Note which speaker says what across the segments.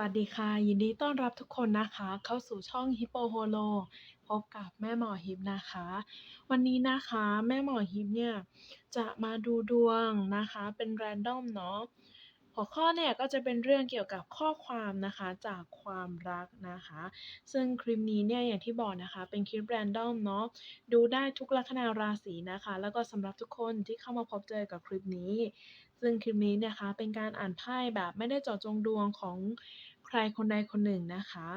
Speaker 1: วัสดีค่ะ ยินดีต้อนรับทุกคนนะคะ เข้าสู่ช่อง Hippo Holo พบกับแม่หมอฮิปนะคะ วันนี้นะคะ แม่หมอฮิปเนี่ยจะมาดูดวงนะคะ เป็น random เนาะหัวข้อเนี่ยก็จะเป็นเรื่องเกี่ยวกับข้อความนะคะจากความรักนะคะ ซึ่งคลิปนี้เนี่ยอย่างที่บอกนะคะ เป็นคลิป random เนาะดูได้ทุกลัคนาราศีนะคะ แล้วก็สำหรับทุกคนที่เข้ามาพบเจอกับคลิปนี้ ซึ่งคลิปนี้นะคะเป็นการอ่านไพ่แบบไม่ได้เจาะจงดวงของใครคนใดคนหนึ่งนะคะ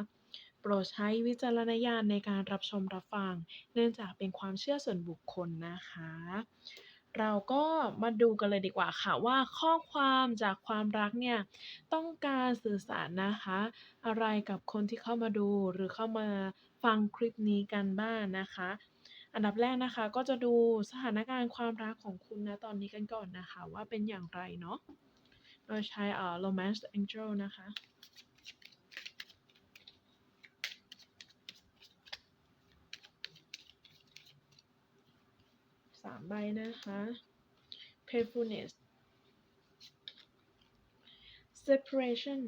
Speaker 1: โปรดใช้วิจารณญาณในการรับชมรับฟัง เนื่องจากเป็นความเชื่อส่วนบุคคลนะคะ เราก็มาดูกันเลยดีกว่าค่ะว่าข้อความจากความรักเนี่ยต้องการสื่อสารนะคะ อะไรกับคนที่เข้ามาดูหรือเข้ามาฟังคลิปนี้กันบ้างนะคะ อันดับแรกนะคะ ก็จะดูสถานการณ์ความรักของคุณนะตอนนี้กันก่อนนะคะ ว่าเป็นอย่างไรเนาะโดยใช้เอ่อ romance angel นะคะสามใบนะคะ playfulness separation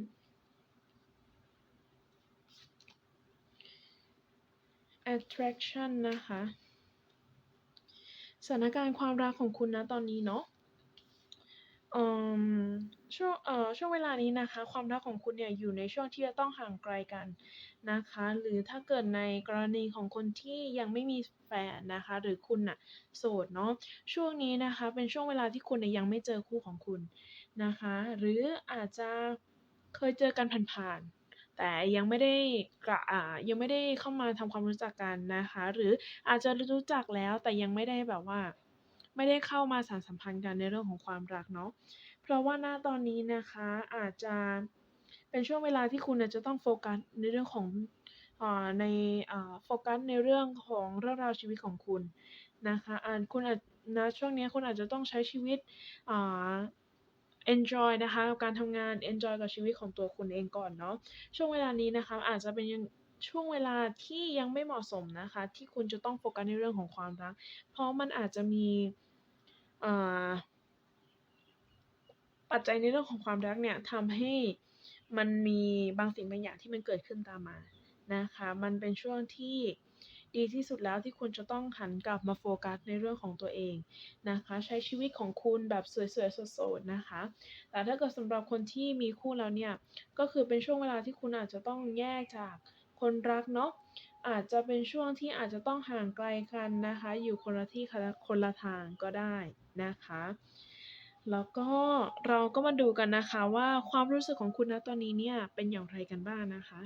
Speaker 1: attraction นะคะ สถานการณ์ความรักของคุณนะตอนนี้เนาะอ่อช่วงเอ่อช่วงเวลานี้นะคะ ความรักของคุณเนี่ยอยู่ในช่วงที่จะต้องห่างไกลกันนะคะ หรือถ้าเกิดในกรณีของคนที่ยังไม่มีแฟนนะคะ หรือคุณน่ะโสดเนาะช่วงนี้นะคะ เป็นช่วงเวลาที่คุณน่ะยังไม่เจอคู่ของคุณนะคะ หรืออาจจะเคยเจอกันผ่านๆ แต่ยังไม่ได้กระอ่ายังไม่ได้เข้ามาทำความรู้จักกันนะคะ หรืออาจจะรู้จักแล้วแต่ยังไม่ได้แบบว่า ไม่ได้เข้ามาสานสัมพันธ์กันในเรื่องของความรักเนาะเพราะว่าณตอนนี้นะคะอาจจะเป็นช่วงเวลาที่คุณจะต้องโฟกัสในเรื่องของอ่าในอ่าโฟกัสในเรื่องของเรื่องราวชีวิตของคุณนะคะอ่าคุณอาจณช่วงนี้คุณอาจจะต้องใช้ชีวิต อ่าเอนจอยนะคะกับการทำงานเอนจอยกับชีวิตของตัวคุณเองก่อนเนาะช่วงเวลานี้นะคะอาจจะเป็นยังช่วงเวลาที่ยังไม่เหมาะสมนะคะ ที่คุณจะต้องโฟกัสในเรื่องของความรัก เพราะมันอาจจะมีปัจจัยในเรื่องของความรักเนี่ยทำให้มันมีบางสิ่งบางอย่างที่มันเกิดขึ้นตามมานะคะ มันเป็นช่วงที่ ดีที่สุดแล้วที่คุณจะต้องหันกลับมาโฟกัสในเรื่องของตัวเองนะคะ ใช้ชีวิตของคุณแบบสวยๆสดๆนะคะ แต่ถ้าเกิดสำหรับคนที่มีคู่แล้วเนี่ยก็คือเป็นช่วงเวลาที่คุณอาจจะต้องแยกจากคนรักเนาะอาจจะเป็นช่วงที่อาจจะต้องห่างไกลกันนะคะ อยู่คนละที่คนละทางก็ได้นะคะแล้วก็เราก็มาดูกันนะคะว่าความรู้สึกของคุณณตอนนี้เนี่ยเป็นอย่างไรกันบ้างนะคะ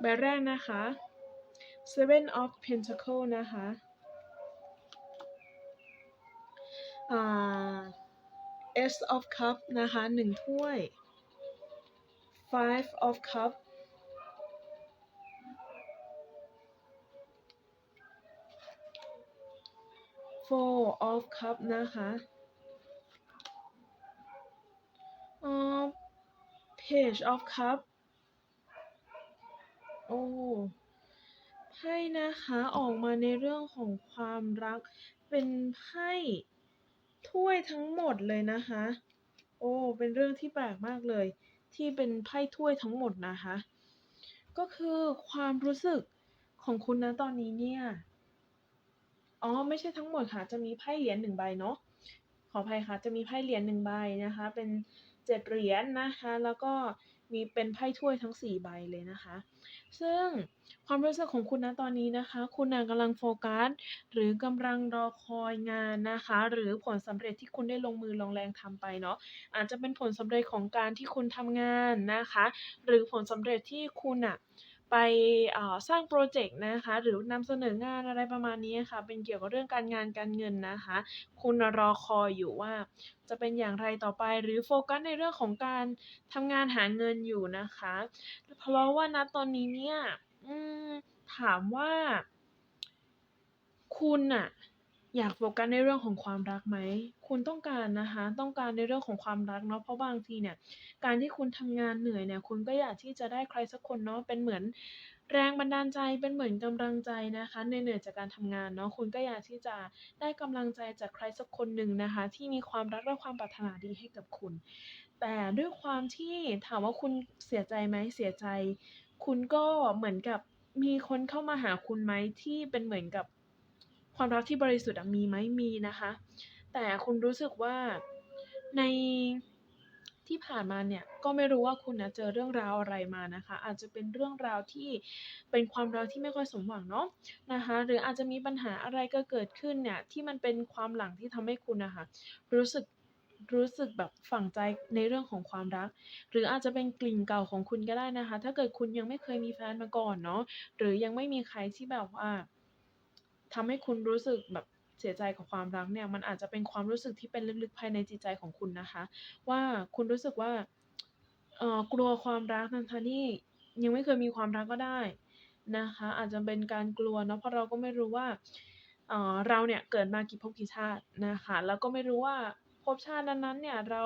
Speaker 1: ใบแรกนะคะ Seven of Pentacle นะคะอ่า Ace of Cup นะคะหนึ่งถ้วย Five of Cup Four of Cup นะคะอ่า Page of Cup โอ้ไพ่นะคะออกมาในเรื่องของความรัก เป็นไพ่ถ้วยทั้งหมดเลยนะคะ โอ้เป็นเรื่องที่แปลกมากเลย ที่เป็นไพ่ถ้วยทั้งหมดนะคะ ก็คือความรู้สึกของคุณนะตอนนี้เนี่ยอ๋อไม่ใช่ทั้งหมดค่ะ จะมีไพ่เหรียญหนึ่งใบเนาะขออภัยค่ะ จะมีไพ่เหรียญหนึ่งใบนะคะ เป็นเจ็ดเหรียญนะคะ แล้วก็ มีเป็นไพ่ถ้วยทั้งสี่ใบเลยนะคะ ซึ่งความรู้สึกของคุณนะตอนนี้นะคะ คุณนะกำลังโฟกัส หรือกำลังรอคอยงานนะคะ หรือผลสำเร็จที่คุณได้ลงมือลงแรงทำไปเนาะอาจจะเป็นผลสำเร็จของการที่คุณทำงานนะคะ หรือผลสำเร็จที่คุณน่ะ ไปสร้างโปรเจกต์นะคะ หรือนำเสนองานอะไรประมาณนี้ค่ะ เป็นเกี่ยวกับเรื่องการงานการเงินนะคะ คุณรอคอยอยู่ว่า จะเป็นอย่างไรต่อไปหรือโฟกัสในเรื่องของการทำงานหาเงินอยู่นะคะ เพราะว่าณตอนนี้เนี่ยถามว่า คุณอะ อยากโฟกัสในเรื่องของความรักไหม คุณต้องการนะคะ ต้องการในเรื่องของความรักเนาะ เพราะบางทีเนี่ย การที่คุณทำงานเหนื่อยเนี่ย คุณก็อยากที่จะได้ใครสักคนเนาะ เป็นเหมือนแรงบันดาลใจ เป็นเหมือนกำลังใจนะคะเหนื่อยๆจากการทำงานเนาะ คุณก็อยากที่จะได้กำลังใจจากใครสักคนหนึ่งนะคะ ที่มีความรักและความปรารถนาดีให้กับคุณ แต่ด้วยความที่ถามว่าคุณเสียใจไหมเสียใจ คุณก็เหมือนกับมีคนเข้ามาหาคุณไหมที่เป็นเหมือนกับ ความรักที่บริสุทธิ์มีไหมมีนะคะ แต่คุณรู้สึกว่าในที่ผ่านมาเนี่ยก็ไม่รู้ว่าคุณนะเจอเรื่องราวอะไรมานะคะ อาจจะเป็นเรื่องราวที่เป็นความรักที่ไม่ค่อยสมหวังเนาะนะคะ หรืออาจจะมีปัญหาอะไรก็เกิดขึ้นเนี่ยที่มันเป็นความหลังที่ทำให้คุณนะคะรู้สึกรู้สึกแบบฝังใจในเรื่องของความรัก หรืออาจจะเป็นกลิ่นเก่าของคุณก็ได้นะคะ ถ้าเกิดคุณยังไม่เคยมีแฟนมาก่อนเนาะหรือยังไม่มีใครที่แบบว่า ทำให้คุณรู้สึกแบบเสียใจกับความรักเนี่ยมันอาจจะเป็นความรู้สึกที่เป็นลึกๆภายในจิตใจของคุณนะคะ ว่าคุณรู้สึกว่าเออกลัวความรักทั้งๆที่ยังไม่เคยมีความรักก็ได้นะคะ อาจจะเป็นการกลัวเนาะเพราะเราก็ไม่รู้ว่าเออเราเนี่ยเกิดมากี่ภพกี่ชาตินะคะ แล้วก็ไม่รู้ว่า ภพชาตินั้นๆเนี่ยเรา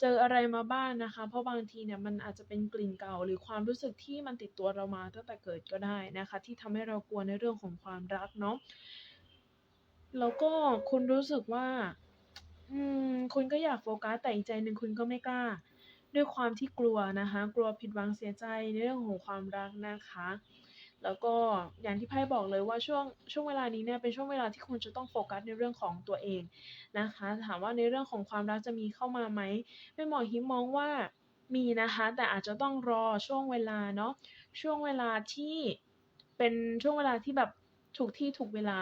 Speaker 1: เจออะไรมาบ้างนะคะ เพราะบางทีเนี่ยมันอาจจะเป็นกลิ่นเก่า หรือความรู้สึกที่มันติดตัวเรามาตั้งแต่เกิดก็ได้นะคะ ที่ทำให้เรากลัวในเรื่องของความรักเนาะแล้วก็คุณรู้สึกว่า อืมคุณก็อยากโฟกัสแต่อีกใจหนึ่งคุณก็ไม่กล้า ด้วยความที่กลัวนะคะ กลัวผิดหวังเสียใจในเรื่องของความรักนะคะ แล้วก็อย่างที่ไพ่บอกเลยว่าช่วงช่วงเวลานี้เนี่ยเป็นช่วงเวลาที่คุณจะต้องโฟกัสในเรื่องของตัวเองนะคะ ถามว่าในเรื่องของความรักจะมีเข้ามาไหมแม่หมอฮิปมองว่ามีนะคะ แต่อาจจะต้องรอช่วงเวลาเนาะช่วงเวลาที่เป็นช่วงเวลาที่แบบถูกที่ถูกเวลา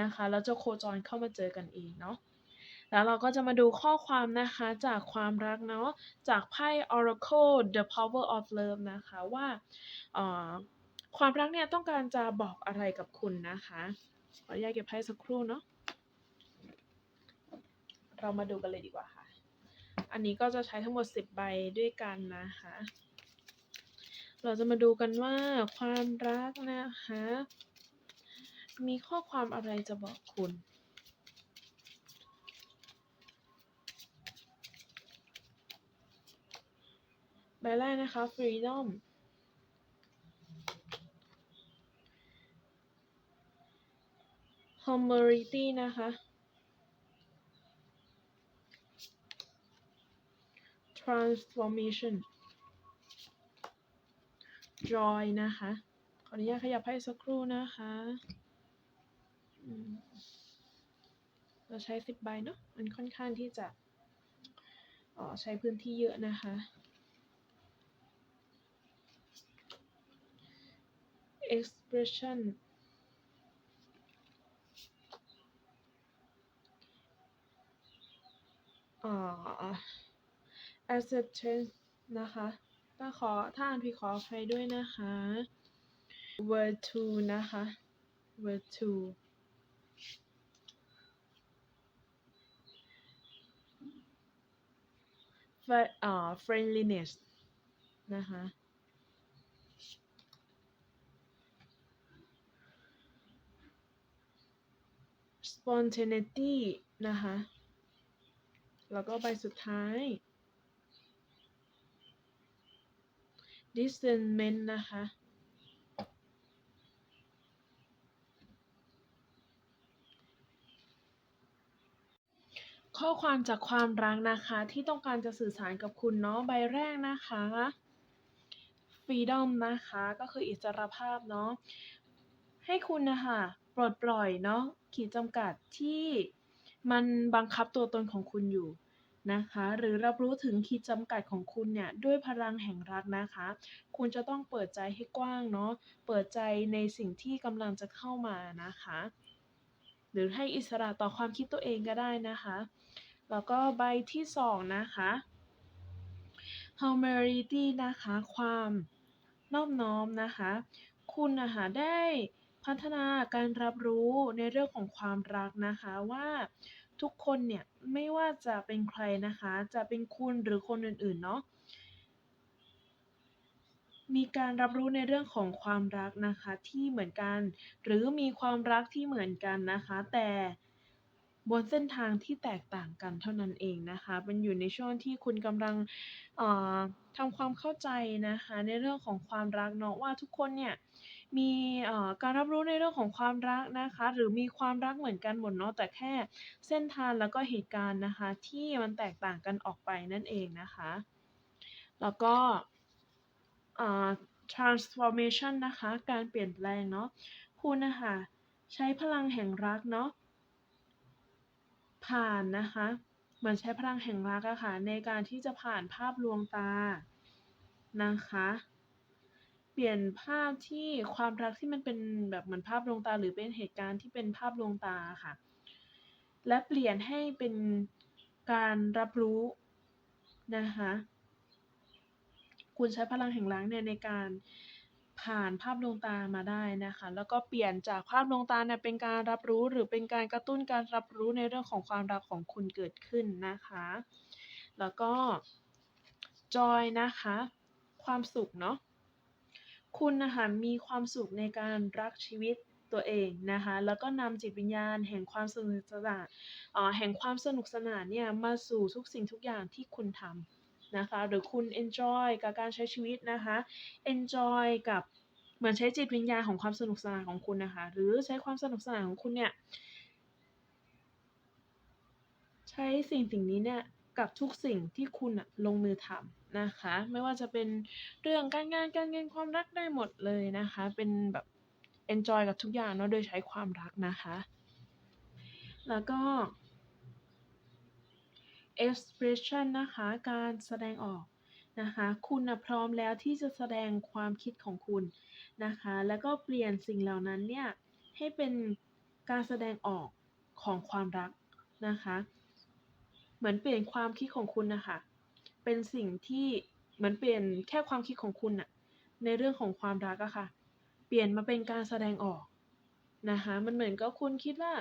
Speaker 1: นะคะแล้วจะโคจรเข้ามาเจอกันเองเนาะแล้วเราก็จะมาดูข้อความนะคะจากความรักเนาะจากไพ่ Oracle The Power of Love นะคะว่า ความรักเนี่ยต้องการจะบอกอะไรกับคุณนะคะ ขออนุญาตเก็บไพ่สักครู่เนาะ เรามาดูกันเลยดีกว่าค่ะ อันนี้ก็จะใช้ทั้งหมด 10 ใบด้วยกันนะคะ เราจะมาดูกันว่าความรักนะคะ มีข้อความอะไรจะบอกคุณใบแรกนะคะ Freedom Humility นะคะ Transformation Joy นะคะ ขออนุญาตขยับไพ่สักครู่นะคะเราใช้10ใบเนาะมันค่อนข้างที่จะออใช้พื้นที่เยอะนะคะ Expression อ่า Acceptance นะคะถ้าขอถ้าอ่านผิดขออภัยด้วยนะคะ Virtue นะคะ Virtue ฟอ่า Friendliness นะคะ Spontaneity นะคะ แล้วก็ใบสุดท้าย Discernment นะคะ ข้อความจากความรักนะคะที่ต้องการจะสื่อสารกับคุณเนาะใบแรกนะคะ Freedom นะคะก็คืออิสรภาพเนาะให้คุณนะคะปลดปล่อยเนาะขีดจำกัดที่มันบังคับตัวตนของคุณอยู่ นะคะ หรือรับรู้ถึงขีดจำกัดของคุณเนี่ยด้วยพลังแห่งรักนะคะ คุณจะต้องเปิดใจให้กว้างเนาะเปิดใจในสิ่งที่กำลังจะเข้ามานะคะ หรือให้อิสระต่อความคิดตัวเองก็ได้นะคะแล้วก็ใบที่2นะคะ Humility นะคะ ความนอบน้อมนะคะ คุณนะคะได้พัฒนาการรับรู้ในเรื่องของความรักนะคะว่า ทุกคนเนี่ยไม่ว่าจะเป็นใครนะคะ จะเป็นคุณหรือคนอื่นๆเนาะมีการรับรู้ในเรื่องของความรักนะคะที่เหมือนกัน หรือมีความรักที่เหมือนกันนะคะ แต่บนเส้นทางที่แตกต่างกันเท่านั้นเองนะคะเป็นอยู่ในช่วงที่คุณกำลังทำความเข้าใจนะคะ ในเรื่องของความรักเนาะว่าทุกคนเนี่ย มีเอ่อการรับรู้ในเรื่องของความรักนะคะ หรือมีความรักเหมือนกันหมดเนาะแต่แค่เส้นทางแล้วก็เหตุการณ์นะคะ ที่มันแตกต่างกันออกไปนั่นเองนะคะ แล้วก็ transformation นะคะ การเปลี่ยนแปลงเนาะคุณนะคะใช้พลังแห่งรักเนาะผ่านนะคะเหมือนใช้พลังแห่งรักอะค่ะในการที่จะผ่านภาพลวงตานะคะ เปลี่ยนภาพที่ความรักที่มันเป็นแบบเหมือนภาพลวงตา หรือเป็นเหตุการณ์ที่เป็นภาพลวงตาค่ะ และเปลี่ยนให้เป็นการรับรู้นะคะคุณใช้พลังแห่งรักเนี่ยในการผ่านภาพลวงตามาได้นะคะ แล้วก็เปลี่ยนจากภาพลวงตาเนี่ยเป็นการรับรู้หรือเป็นการกระตุ้นการรับรู้ในเรื่องของความรักของคุณเกิดขึ้นนะคะ แล้วก็จอยนะคะ ความสุขเนาะ คุณนะคะมีความสุขในการรักชีวิตตัวเองนะคะแล้วก็นำจิตวิญญาณ แห่งความสนุกสนานอ่อแห่งความสนุกสนานเนี่ยมาสู่ทุกสิ่งทุกอย่างที่คุณทำนะคะหรือคุณ enjoy กับการใช้ชีวิตนะคะ enjoy กับเหมือนใช้จิตวิญญาณของความสนุกสนานของคุณนะคะหรือใช้ความสนุกสนานของคุณเนี่ยใช้สิ่งสิ่งนี้เนี่ยกับทุกสิ่งที่คุณอะลงมือทำ นะคะ ไม่ว่าจะเป็นเรื่องการงานการเงินความรักได้หมดเลยนะคะ เป็นแบบ enjoy กับทุกอย่างเนาะโดยใช้ความรักนะคะ แล้วก็ expression นะคะ การแสดงออกนะคะ คุณนะพร้อมแล้วที่จะแสดงความคิดของคุณนะคะ แล้วก็เปลี่ยนสิ่งเหล่านั้นเนี่ยให้เป็นการแสดงออกของความรักนะคะ เหมือนเปลี่ยนความคิดของคุณนะคะ เป็นสิ่งที่เหมือนเปลี่ยนแค่ความคิดของคุณอะในเรื่องของความรักอะค่ะ เปลี่ยนมาเป็นการแสดงออกนะคะมันเหมือนกับคุณคิดว่า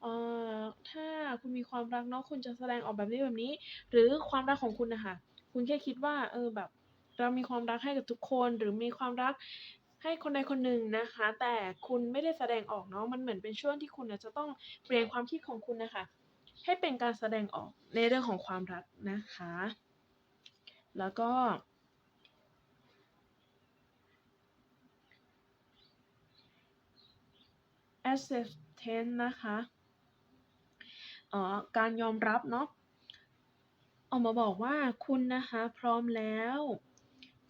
Speaker 1: เอ่อถ้าคุณมีความรักเนาะคุณจะแสดงออกแบบนี้แบบนี้ หรือความรักของคุณนะคะคุณแค่คิดว่าเออแบบเรามีความรักให้กับทุกคนหรือมีความรักให้คนใดคนหนึ่งนะคะ แต่คุณไม่ได้แสดงออกเนาะมันเหมือนเป็นช่วงที่คุณจะต้องเปลี่ยนความคิดของคุณนะคะ ให้เป็นการแสดงออกในเรื่องของความรักนะคะ แล้วก็ acceptance นะคะเอ่อการยอมรับเนาะออกมาบอกว่าคุณนะคะพร้อมแล้ว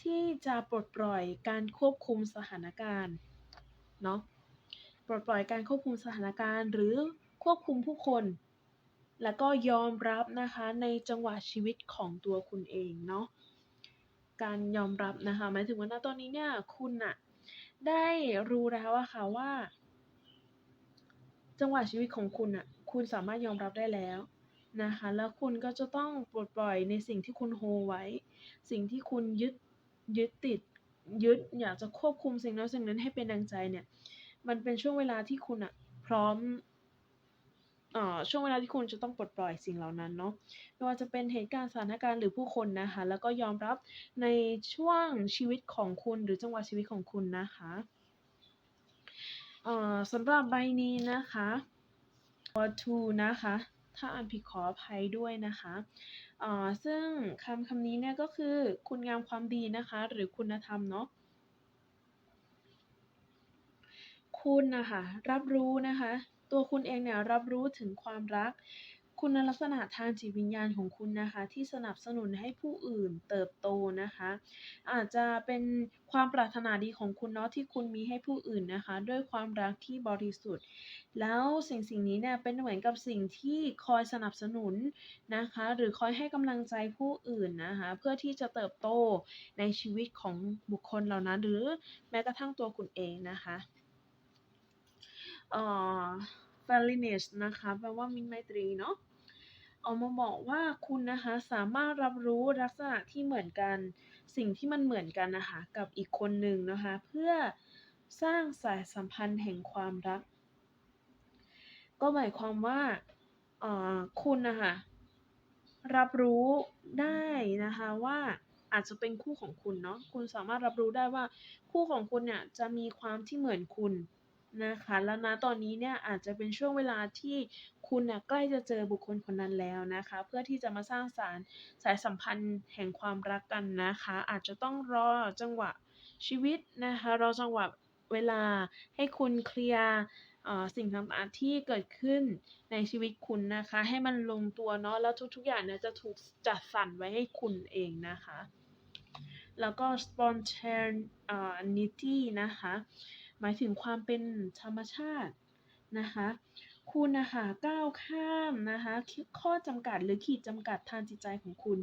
Speaker 1: ที่จะปลดปล่อยการควบคุมสถานการณ์เนาะปลดปล่อยการควบคุมสถานการณ์ หรือควบคุมผู้คน แล้วก็ยอมรับนะคะในจังหวะชีวิตของตัวคุณเองเนาะการยอมรับนะคะหมายถึงว่าณตอนนี้เนี่ยคุณอะได้รู้แล้วอะค่ะว่า จังหวะชีวิตของคุณอะคุณสามารถยอมรับได้แล้วนะคะ แล้วคุณก็จะต้องปลดปล่อยในสิ่งที่คุณโฮไว้ สิ่งที่คุณยึดยึดติดยึดอยากจะควบคุมสิ่งนั้นสิ่งนั้นให้เป็นดังใจเนี่ย มันเป็นช่วงเวลาที่คุณอะพร้อม ช่วงเวลาที่คุณจะต้องปลดปล่อยสิ่งเหล่านั้นเนาะไม่ว่าจะเป็นเหตุการณ์สถานการณ์หรือผู้คนนะคะ แล้วก็ยอมรับในช่วงชีวิตของคุณหรือจังหวะชีวิตของคุณนะคะสำหรับใบนี้นะคะตัว to นะคะ ถ้าอ่านผิดขออภัยด้วยนะคะซึ่งคำคำนี้เนี่ยก็คือคุณงามความดีนะคะ หรือคุณธรรมเนาะคุณนะคะรับรู้นะคะ ตัวคุณเองเนี่ยรับรู้ถึงความรัก คุณลักษณะทางจิตวิญญาณของคุณนะคะ ที่สนับสนุนให้ผู้อื่นเติบโตนะคะ อาจจะเป็นความปรารถนาดีของคุณเนาะที่คุณมีให้ผู้อื่นนะคะ ด้วยความรักที่บริสุทธิ์ แล้วสิ่งสิ่งนี้เนี่ยเป็นเหมือนกับสิ่งที่คอยสนับสนุนนะคะ หรือคอยให้กำลังใจผู้อื่นนะคะ เพื่อที่จะเติบโตในชีวิตของบุคคลเหล่านั้น หรือแม้กระทั่งตัวคุณเองนะคะ เอ่อ friendliness นะคะแปลว่ามิตรไมตรีเนาะออกมาบอกว่าคุณนะคะสามารถรับรู้ลักษณะที่เหมือนกัน สิ่งที่มันเหมือนกันนะคะกับอีกคนหนึ่งนะคะ เพื่อสร้างสายสัมพันธ์แห่งความรัก ก็หมายความว่าเอ่อคุณนะคะรับรู้ได้นะคะว่าอาจจะเป็นคู่ของคุณเนาะคุณสามารถรับรู้ได้ว่าคู่ของคุณเนี่ยจะมีความที่เหมือนคุณ นะคะแล้วณตอนนี้เนี่ยอาจจะเป็นช่วงเวลาที่คุณน่ะใกล้จะเจอบุคคลคนนั้นแล้วนะคะ เพื่อที่จะมาสร้างสารสายสัมพันธ์แห่งความรักกันนะคะ อาจจะต้องรอจังหวะชีวิตนะคะรอจังหวะเวลาให้คุณเคลียร์สิ่งต่างๆที่เกิดขึ้นในชีวิตคุณนะคะ ให้มันลงตัวเนาะแล้วทุกๆอย่างเนี่ยจะถูกจัดสรรไว้ให้คุณเองนะคะ แล้วก็ spontaneity นะคะ มายถึงความเป็นธรรมชาตินะคะ คุณนะคะก้าวข้ามนะคะข้อจำกัดหรือขีดจำกัดทางจิตใจของคุณ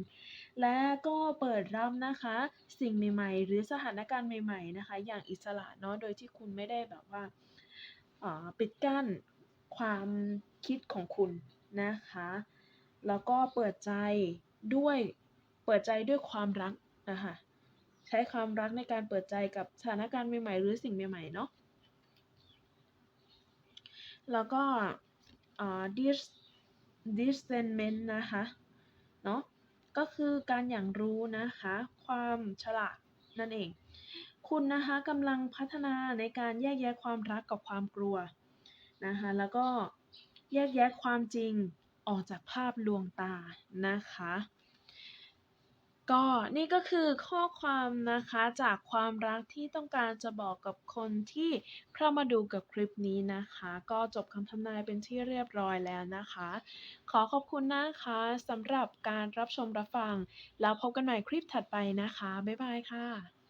Speaker 1: และก็เปิดรับนะคะ สิ่งใหม่ ๆ หรือสถานการณ์ใหม่ ๆ นะคะ อย่างอิสระเนาะโดยที่คุณไม่ได้แบบว่าปิดกั้นความคิดของคุณนะคะ แล้วก็เปิดใจด้วยเปิดใจด้วยความรักอะคะ ช้ความรักในการเปิดใจกับสถานการณ์ใหม่ๆ หรือสิ่งใหม่ๆเนาะแล้วก็ dis discernment นะคะเนาะก็คือการหยั่งรู้นะคะ ความฉลาดนั่นเอง คุณนะคะกำลังพัฒนาในการแยกแยะความรักกับความกลัวนะคะแล้วก็แยกแยะความจริงออกจากภาพลวงตานะคะ ก็นี่ก็คือข้อความนะคะจากความรักที่ต้องการจะบอกกับคนที่เข้ามาดูกับคลิปนี้นะคะ ก็จบคำทำนายเป็นที่เรียบร้อยแล้วนะคะ ขอขอบคุณนะคะสำหรับการรับชมรับฟัง แล้วพบกันใหม่คลิปถัดไปนะคะ บ๊ายบายค่ะ